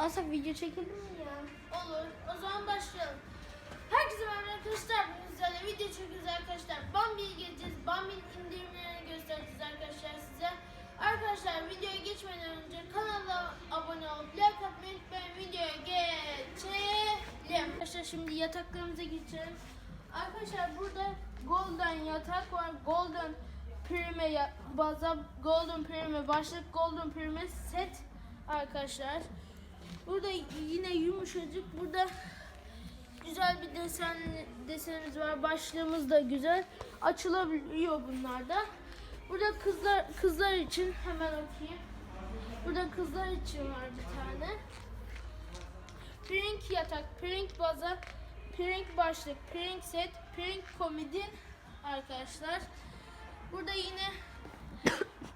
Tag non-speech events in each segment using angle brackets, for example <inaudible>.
Asaf video çekelim mi ya? Olur. O zaman başlayalım. Herkese merhaba arkadaşlar. Sizlerle video çekiyoruz arkadaşlar. Bambi'ye geleceğiz. Bambi'nin indirimlerini göstereceğiz arkadaşlar size. Arkadaşlar videoya geçmeden önce kanala abone olup like atmayı unutmayın. Videoya geçelim. Arkadaşlar şimdi yataklarımıza geçelim. Arkadaşlar burada golden yatak var. Golden prime baza, golden prime başlık, golden prime set arkadaşlar. Burada yine yumuşacık. Burada güzel bir desen desenimiz var. Başlığımız da güzel. Açılabiliyor bunlar da. Burada kızlar kızlar için hemen okuyayım. Burada kızlar için var bir tane. Pink yatak, pink baza, pink başlık, pink set, pink komodin arkadaşlar. Burada yine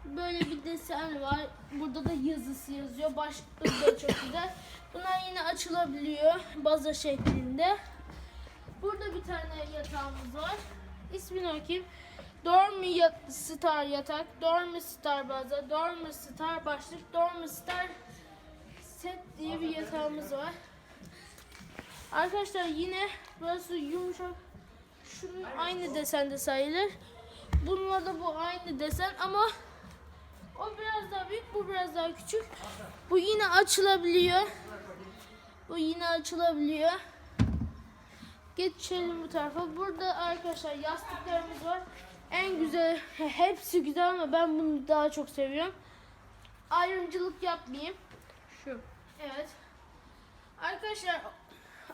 böyle bir desen var. Burada da yazısı yazıyor. Başlığı da çok güzel. Bunlar yine açılabiliyor baza şeklinde. Burada bir tane yatağımız var. İsmini okuyayım. Dormi Star yatak, Dormi Star baza, Dormi Star başlık, Dormi Star set diye bir yatağımız var. Arkadaşlar yine burası yumuşak. Şunun aynı desende sayılır. Bununla da bu aynı desen ama o biraz daha büyük, bu biraz daha küçük. Bu yine açılabiliyor. Bu yine açılabiliyor. Geçelim bu tarafa. Burada arkadaşlar yastıklarımız var. En güzel, hepsi güzel ama ben bunu daha çok seviyorum. Ayrımcılık yapmayayım. Şu. Evet. Arkadaşlar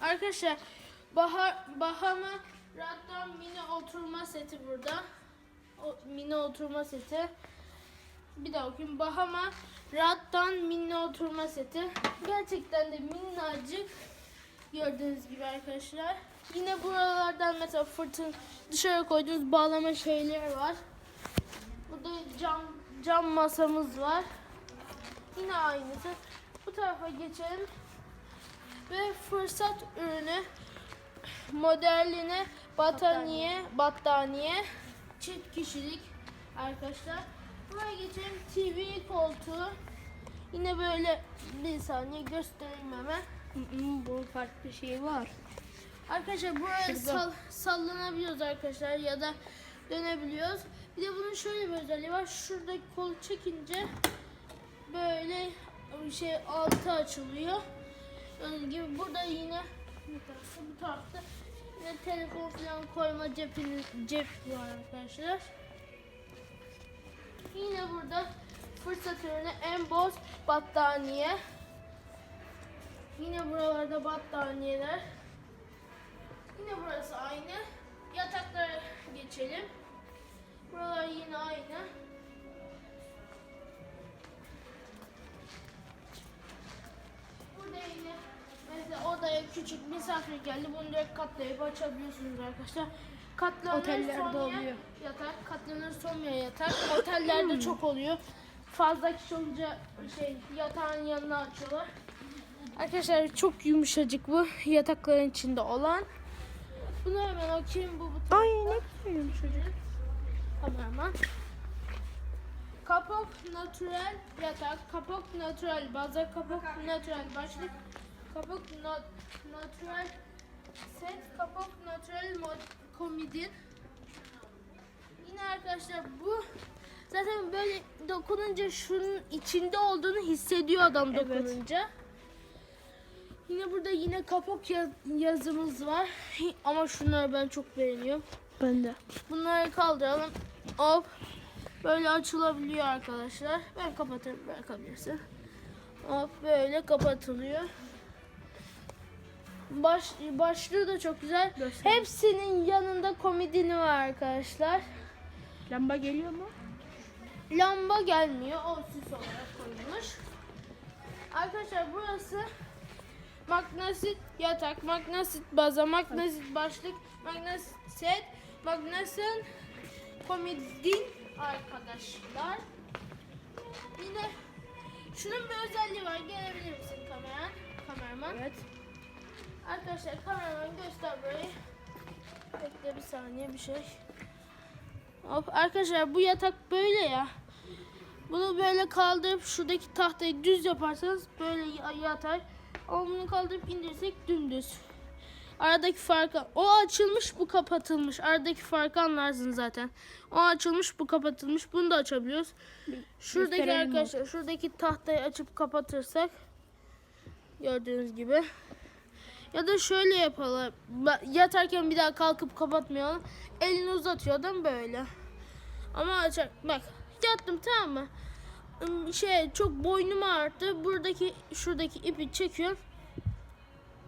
arkadaşlar Bahar Bahama Raddan mini oturma seti burada. O, mini oturma seti. Bir daha okuyayım. Bahama Raddan mini oturma seti. Gerçekten de minnacık. Gördüğünüz gibi arkadaşlar. Yine buralardan mesela fırtın dışarı koyduğunuz bağlama şeyler var. Burada cam cam masamız var. Yine aynısı. Bu tarafa geçelim. Ve fırsat ürünü modeline battaniye, battaniye çift kişilik arkadaşlar. Buraya geçelim. TV koltuğu. Yine böyle bir saniye göstereyim hemen. Bunun farklı şeyi var. Arkadaşlar buraya sal- sallanabiliyoruz arkadaşlar ya da dönebiliyoruz. Bir de bunun şöyle bir özelliği var. Şuradaki kol çekince böyle bir şey altı açılıyor. Gördüğünüz gibi burada yine bu tarafta, bu tarafta yine telefon falan koyma cepiniz, cep var arkadaşlar. Yine burada fırsat ürünü emboz battaniye. Yine buralarda battaniyeler. Yine burası aynı. Yataklara geçelim. Buralar yine aynı. Burada yine mesela odaya küçük misafir geldi. Bunu direkt katlayıp açabiliyorsunuz arkadaşlar. Katlanır Otellerde Sonya oluyor. Yatak, katlanır somya yatak. <clears throat> Otellerde çok oluyor. Fazla kişi olunca şey yatağın yanına açıyorlar. Arkadaşlar çok yumuşacık bu yatakların içinde olan. Bunu hemen okuyayım bu buton. Ay ne güzel yumuşacık. Kameraman. Kapak natural yatak, kapak natural baza, kapak natural başlık, kapak na- natural set, kapak natural mod- komodin. Yine arkadaşlar bu zaten böyle dokununca şunun içinde olduğunu hissediyor adam Evet. dokununca. Yine burada yine kapak yaz- yazımız var. <laughs> Ama şunları ben çok beğeniyorum. Ben de. Bunları kaldıralım. Hop. Böyle açılabiliyor arkadaşlar. Ben kapatırım bırakabilirsin. Hop böyle kapatılıyor. Baş, başlığı da çok güzel. Göster. Hepsinin yanında komodini var arkadaşlar. Lamba geliyor mu? Lamba gelmiyor. O süs olarak koyulmuş. Arkadaşlar burası magnesit yatak, magnesit baza, magnesit başlık, magnesit set, magnesit komodin arkadaşlar. Yine şunun bir özelliği var. Gelebilir misin kameraman? Kameraman. Evet. Arkadaşlar kameraman göster burayı. Bekle bir saniye bir şey. Hop arkadaşlar bu yatak böyle ya. Bunu böyle kaldırıp şuradaki tahtayı düz yaparsanız böyle ya- yatar. Ama bunu kaldırıp indirsek dümdüz. Aradaki farkı o açılmış bu kapatılmış. Aradaki farkı anlarsın zaten. O açılmış bu kapatılmış. Bunu da açabiliyoruz. Şuradaki arkadaşlar şuradaki tahtayı açıp kapatırsak gördüğünüz gibi. Ya da şöyle yapalım. Yatarken bir daha kalkıp kapatmayalım. Elini uzatıyor adam böyle. Ama açar. Bak yattım tamam mı? Şey çok boynum ağrıttı. Buradaki şuradaki ipi çekiyorum.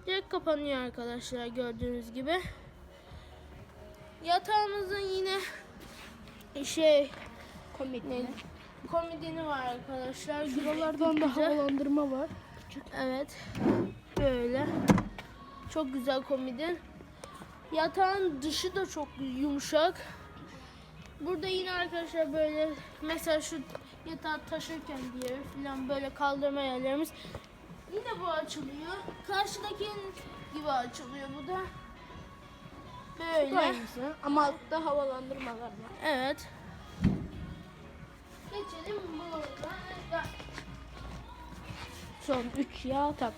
Direkt kapanıyor arkadaşlar gördüğünüz gibi. Yatağımızın yine şey Komik. ne, komodini var arkadaşlar. Şuralardan da havalandırma var. Evet. Böyle. Çok güzel komodin. Yatağın dışı da çok yumuşak. Burada yine arkadaşlar böyle mesela şu yatağı taşırken diye falan böyle kaldırma yerlerimiz. Yine bu açılıyor. Karşıdaki gibi açılıyor bu da. Bu da Böyle. aynısı. Ama altta havalandırmalar var. Evet. Geçelim buradan. Son 3 yatak.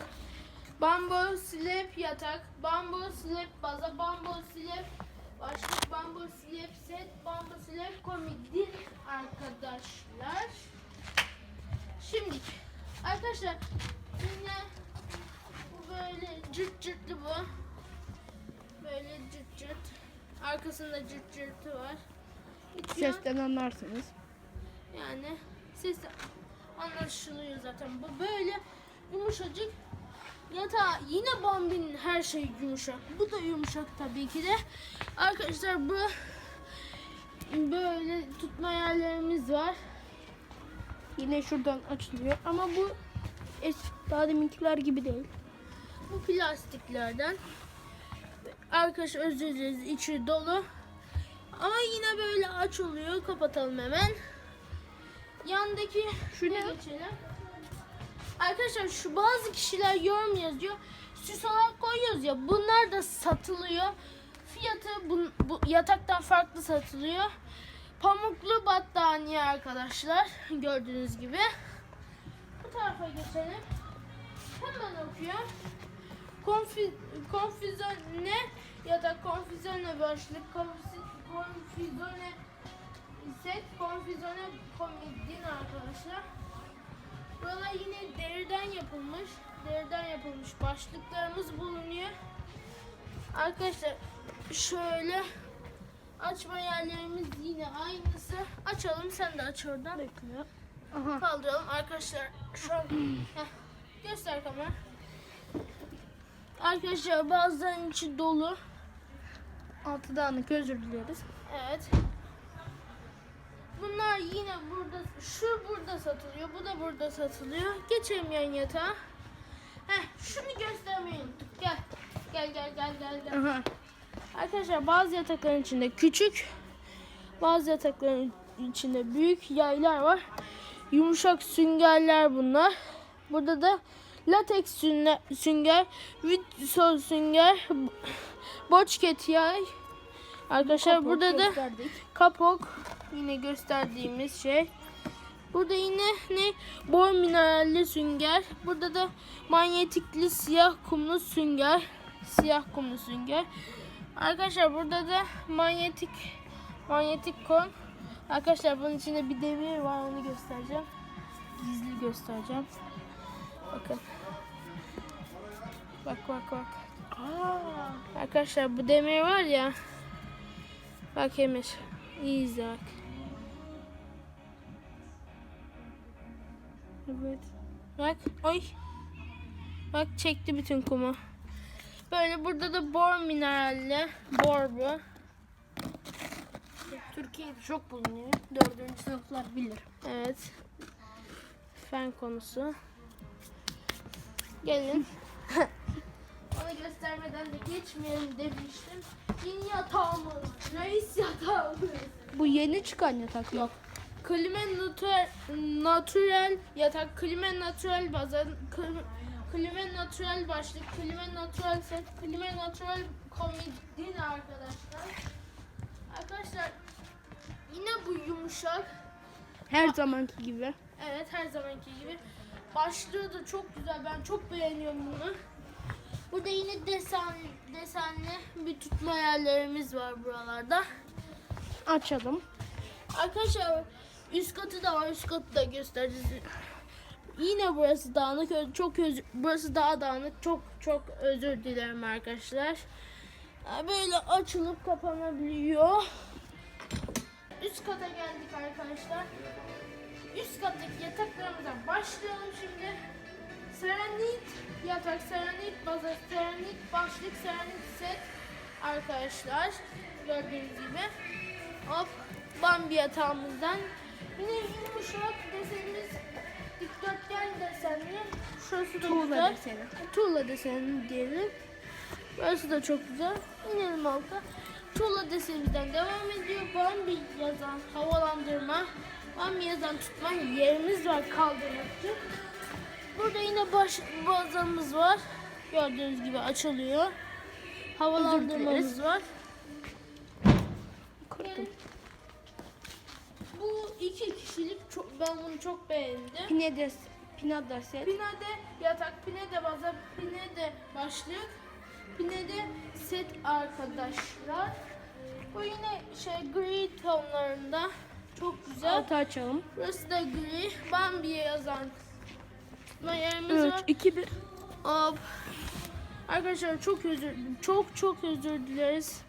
Bambu slab yatak, bambu slab baza, bambu slab başlık, bambu slab set, bambu slab komodin arkadaşlar. Şimdi arkadaşlar yine bu böyle cırt cırtlı bu. Böyle cırt cırt. Arkasında cırt cırtı var. Yan- Sesten anlarsınız. yani ses anlaşılıyor zaten. Bu böyle yumuşacık. Yatağı yine Bambi'nin her şeyi yumuşak. Bu da yumuşak tabii ki de. Arkadaşlar bu böyle tutma yerlerimiz var. Yine şuradan açılıyor. Ama bu es daha deminkiler gibi değil. Bu plastiklerden. Arkadaşlar özür dileriz içi dolu. Ama yine böyle açılıyor. Kapatalım hemen. Yandaki Şu ne? geçelim. Arkadaşlar şu bazı kişiler yorum yazıyor. Süs olarak koyuyoruz ya. Bunlar da satılıyor. Fiyatı bu, bu yataktan farklı satılıyor. Pamuklu battaniye arkadaşlar. Gördüğünüz gibi. Bu tarafa geçelim. Hemen okuyorum. Konfi, konfüzyone ya da konfüzyone başlık, konfüzyone set, konfüzyone komodin arkadaşlar. Buralar yine deriden yapılmış, deriden yapılmış başlıklarımız bulunuyor. Arkadaşlar şöyle açma yerlerimiz yine aynısı. Açalım sen de aç oradan. Bekliyor. Aha. Kaldıralım arkadaşlar. Şu an <clears throat> Heh, göster kamera. Arkadaşlar bazılarının içi dolu. Altı dağınık özür dileriz. Evet. Bunlar yine burada, şu burada satılıyor, bu da burada satılıyor. Geçelim yan yatağa. Heh, şunu göstermeyi unuttuk. Gel, gel, gel, gel, gel, gel. Aha. Arkadaşlar bazı yatakların içinde küçük, bazı yatakların içinde büyük yaylar var. Yumuşak süngerler bunlar. Burada da lateks sünge- sünger, vitso sünger, boçket yay. Arkadaşlar Kapok burada da gösterdik. kapok yine gösterdiğimiz şey. Burada yine ne? Bor mineralli sünger. Burada da manyetikli siyah kumlu sünger. Siyah kumlu sünger. Arkadaşlar burada da manyetik manyetik kon. Arkadaşlar bunun içinde bir demir var onu göstereceğim. Gizli göstereceğim. Bakın. Bak bak bak. Aa. Arkadaşlar bu demir var ya. Bak Emir. Bak. Evet. Bak. Oy. Bak çekti bütün kumu. Böyle burada da bor mineralli. Bor bu. Türkiye'de çok bulunuyor. Dördüncü sınıflar bilir. Evet. Fen konusu. Gelin. Onu göstermeden de geçmeyelim demiştim. Yeni yatağımız. Reis yatağımız. Bu yeni çıkan yatak yok. Klima natural, natural yatak, klima natural klima, klima natural başlık, klima natural set, klima natural komodin arkadaşlar. Arkadaşlar yine bu yumuşak. Her zamanki gibi. Evet her zamanki gibi. Başlığı da çok güzel. Ben çok beğeniyorum bunu. Burada yine desen, desenli bir tutma yerlerimiz var buralarda. Açalım. Arkadaşlar üst katı da var. Üst katı da göstereceğiz. Yine burası dağınık. Çok özür, burası daha dağınık. Çok çok özür dilerim arkadaşlar. Böyle açılıp kapanabiliyor. Üst kata geldik arkadaşlar. Üst kattaki yataklarımızdan başlayalım şimdi. Serenit yatak, serenit baza, serenit başlık, serenit set arkadaşlar. Gördüğünüz gibi. Hop Bambi yatağımızdan. Yine yumuşak desenimiz dikdörtgen desenli. Şurası da Tuğla güzel. deseni. Tuğla deseni diyelim. Burası da çok güzel. İnelim alta. Tuğla desenimizden devam ediyor. Bambi yazan havalandırma. Bambi yazan tutma yerimiz var kaldırmak için. Burada yine baş bazamız var. Gördüğünüz gibi açılıyor. Havalandırmamız var. Kırdım. Bu iki kişilik çok, ben bunu çok beğendim. Pinedes, pinada set. Pinede yatak, pinede baza, pinede başlık, pinede set arkadaşlar. Bu yine şey gri tonlarında. Çok güzel. Altı açalım. Burası da gri. Bambi'ye yazan tutma yerimiz 3, var. 2, 1. Hop. Arkadaşlar çok özür çok çok özür dileriz.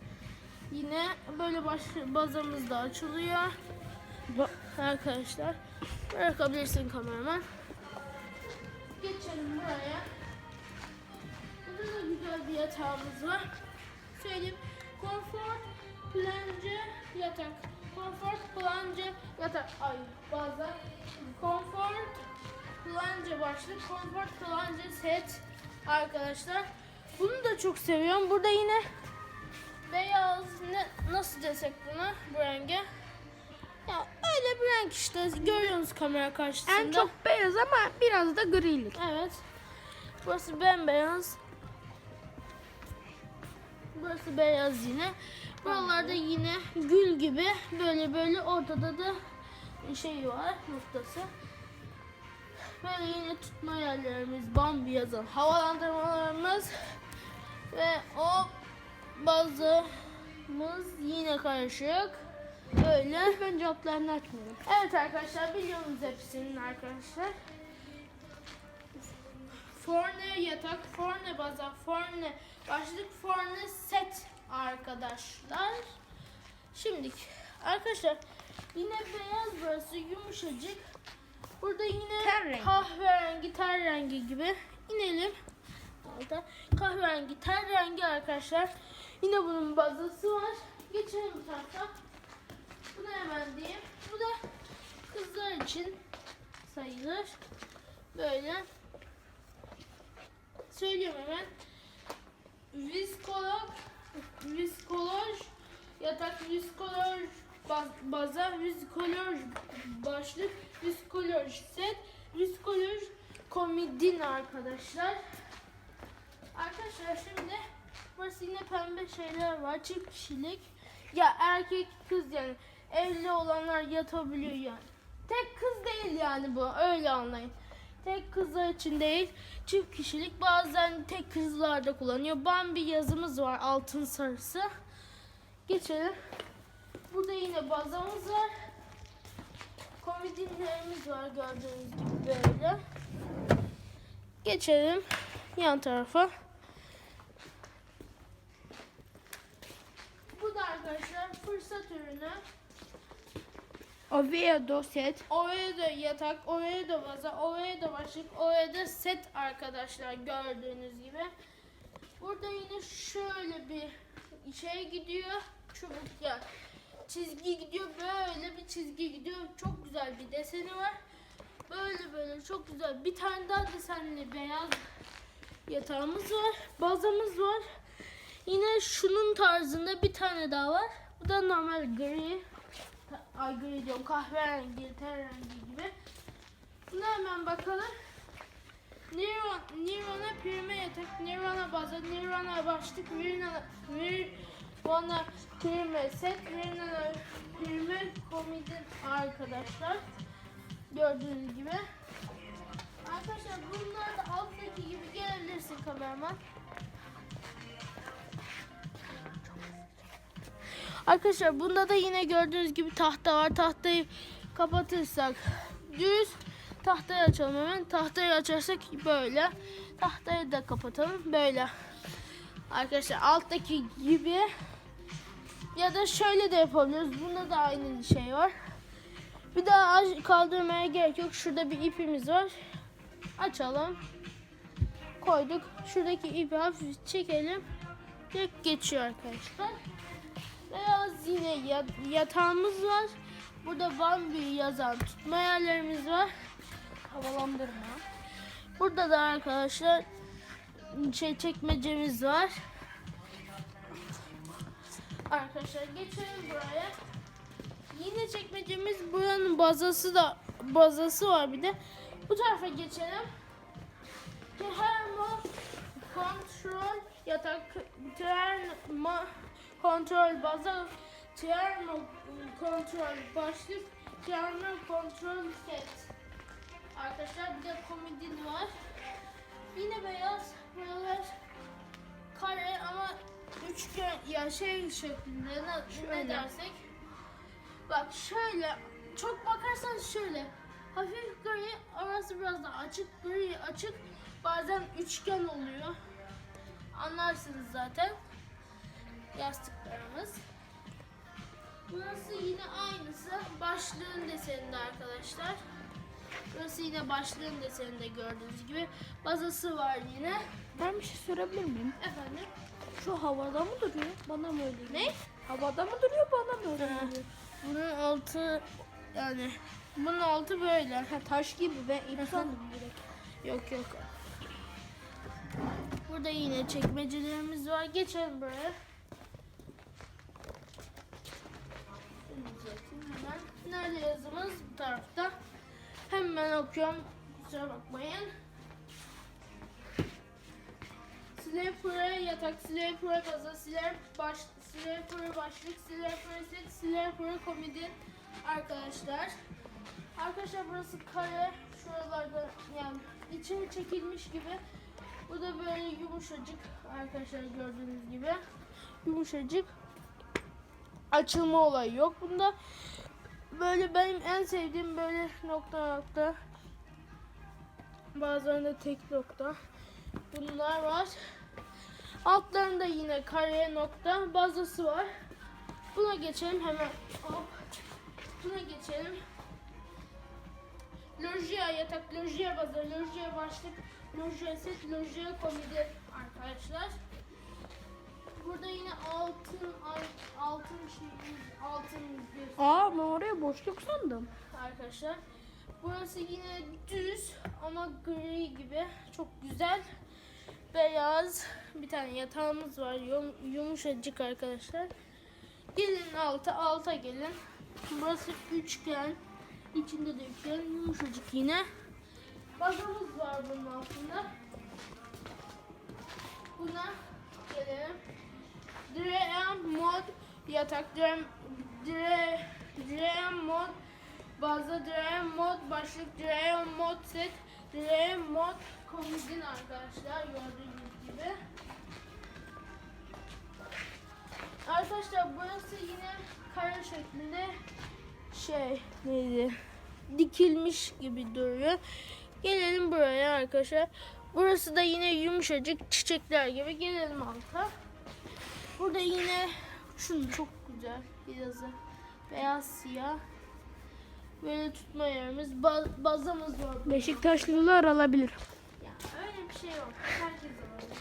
Yine böyle baş, bazamız da açılıyor. Arkadaşlar bırakabilirsin kameraman. Geçelim buraya. Burada da güzel bir yatağımız var. Söyleyeyim. Comfort plunge yatak. Comfort plunge yatak. Ay bazen. Comfort plunge başlık. Comfort plunge set arkadaşlar. Bunu da çok seviyorum. Burada yine beyaz ne, nasıl desek buna bu renge? Ya öyle bir renk işte görüyorsunuz kamera karşısında. En çok beyaz ama biraz da grilik. Evet. Burası bembeyaz. Burası beyaz yine. Buralarda yine gül gibi böyle böyle ortada da şey var noktası. Böyle yine tutma yerlerimiz, bambi yazan havalandırmalarımız ve o bazımız yine karışık. Böyle. İlk önce altlarını açmayalım. Evet arkadaşlar biliyorsunuz hepsinin arkadaşlar. Forne yatak, forne baza, forne başlık, forne set arkadaşlar. Şimdi arkadaşlar yine beyaz burası yumuşacık. Burada yine Ten rengi. kahverengi ter rengi gibi inelim. Alta kahverengi ter rengi arkadaşlar. Yine bunun bazası var. Geçelim bu tarafa. Bunu hemen diyeyim. Bu da kızlar için sayılır. Böyle. Söylüyorum hemen. Viskolog, viskoloj, yatak viskoloj baz, baza, viskoloj başlık, viskoloj set, viskoloj komodin arkadaşlar. Arkadaşlar şimdi burası yine pembe şeyler var. Çift kişilik. Ya erkek kız yani evli olanlar yatabiliyor yani. Tek kız değil yani bu. Öyle anlayın. Tek kızlar için değil. Çift kişilik. Bazen tek kızlar da kullanıyor. Bambi yazımız var. Altın sarısı. Geçelim. Burada yine bazamız var. Komodinlerimiz var gördüğünüz gibi böyle. Geçelim yan tarafa. Bu da arkadaşlar fırsat ürünü. Oviedo set. Da yatak, da vaza, da başlık, da set arkadaşlar gördüğünüz gibi. Burada yine şöyle bir şey gidiyor. Çubuk ya çizgi gidiyor. Böyle bir çizgi gidiyor. Çok güzel bir deseni var. Böyle böyle çok güzel. Bir tane daha desenli beyaz yatağımız var. Bazamız var. Yine şunun tarzında bir tane daha var. Bu da normal gri. Ay gri diyorum kahverengi, ter rengi gibi. Buna hemen bakalım. Nirvana, Nirvana prime yatak, Nirvana baza, Nirvana başlık, Nirvana, Nirvana prime set, Nirvana prime komedin arkadaşlar. Gördüğünüz gibi. Arkadaşlar bunlar da alttaki gibi gelebilirsin kameraman. Arkadaşlar bunda da yine gördüğünüz gibi tahta var. Tahtayı kapatırsak düz tahtayı açalım hemen. Tahtayı açarsak böyle. Tahtayı da kapatalım böyle. Arkadaşlar alttaki gibi ya da şöyle de yapabiliriz. Bunda da aynı şey var. Bir daha kaldırmaya gerek yok. Şurada bir ipimiz var. Açalım. Koyduk. Şuradaki ipi hafif çekelim. Direkt geçiyor arkadaşlar. Beyaz yine ya- yatağımız var. Burada Bambi yazan tutma yerlerimiz var. Havalandırma. Burada da arkadaşlar şey çekmecemiz var. Arkadaşlar geçelim buraya. Yine çekmecemiz buranın bazası da bazası var bir de. Bu tarafa geçelim. Termo kontrol yatak termo kontrol baza termo kontrol başlık termo kontrol set. Arkadaşlar bir de komodin var. Yine beyaz buralar kare ama üçgen ya şey şeklinde ne, ne Şöyle. dersek. Bak şöyle çok bakarsan şöyle hafif gri arası biraz da açık gri açık bazen üçgen oluyor. Anlarsınız zaten. Yastıklarımız. Burası yine aynısı. Başlığın deseninde arkadaşlar. Burası yine başlığın deseninde gördüğünüz gibi. Bazası var yine. Ben bir şey sorabilir miyim? Efendim. Şu havada mı duruyor? Bana mı öyle geliyor? Ne? Havada mı duruyor bana mı öyle geliyor? Bunun altı yani bunun altı böyle. Ha, taş gibi ben ip sandım direkt. Yok yok. Burada yine çekmecelerimiz var. Geçelim buraya. Hemen. Nerede yazımız? Bu tarafta. Hemen okuyorum. Kusura bakmayın. Siler püre yatak, siler püre baza, siler baş, siler püre başlık, siler püre set, siler püre komedi arkadaşlar. Arkadaşlar burası kare. Şuralarda yani içimi çekilmiş gibi. Bu da böyle yumuşacık arkadaşlar gördüğünüz gibi. Yumuşacık. Açılma olayı yok bunda. Böyle benim en sevdiğim böyle nokta nokta. De tek nokta. Bunlar var. Altlarında yine kare nokta bazası var. Buna geçelim hemen. Hop. Buna geçelim. Lojia yatak, lojia bazı, lojia başlık, lojia set, lojia komedi arkadaşlar. Burada yine altın altın şey altın bir Aa ben oraya boşluk sandım. arkadaşlar. Burası yine düz ama gri gibi. Çok güzel. Beyaz bir tane yatağımız var. Yum- yumuşacık arkadaşlar. Gelin alta, alta gelin. Burası üçgen. İçinde de üçgen. Yumuşacık yine. Bazamız var bunun altında. Buna gelelim. Dream mod yatak. Dream, Dream, Dream mod bazı Dream mod başlık Dream mod set Mod komodin arkadaşlar gördüğünüz gibi. Arkadaşlar burası yine kare şeklinde şey neydi dikilmiş gibi duruyor. Gelelim buraya arkadaşlar. Burası da yine yumuşacık çiçekler gibi. Gelelim alta. Burada yine şunu çok güzel bir yazı. Beyaz siyah. Böyle tutma yerimiz. Ba- bazamız var. Beşiktaşlılar alabilir. Ya öyle bir şey yok. Herkes alabilir.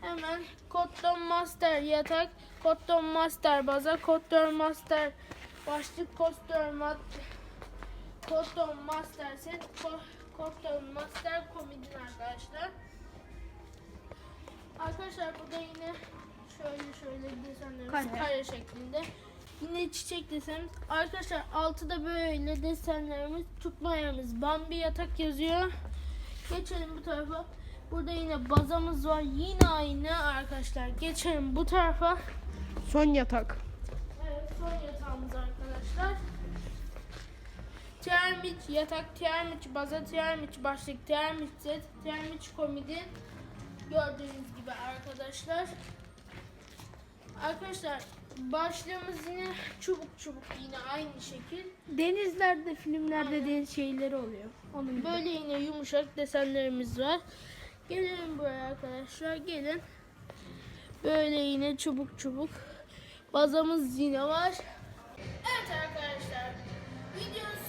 Hemen Cotton Master yatak, Cotton Master baza, Cotton Master başlık, Cotton mat, Cotton Master set, Co- Cotton Master komodin arkadaşlar. Arkadaşlar burada yine şöyle şöyle desenlerimiz kare şeklinde. Yine çiçek desenimiz. Arkadaşlar altıda böyle desenlerimiz, tutma yerimiz. Bambi yatak yazıyor. Geçelim bu tarafa. Burada yine bazamız var. Yine aynı arkadaşlar. Geçelim bu tarafa. Son yatak. Evet son yatağımız arkadaşlar. termit, yatak termit, baza termit, başlık termit, set termit komedi. Gördüğünüz gibi arkadaşlar. Arkadaşlar Başlığımız yine çubuk çubuk yine aynı şekil. Denizlerde, filmlerde Aynen. deniz şeyleri oluyor. Onun gibi. Böyle yine yumuşak desenlerimiz var. Gelin buraya arkadaşlar gelin. Böyle yine çubuk çubuk. Bazamız yine var. Evet arkadaşlar. Videomuz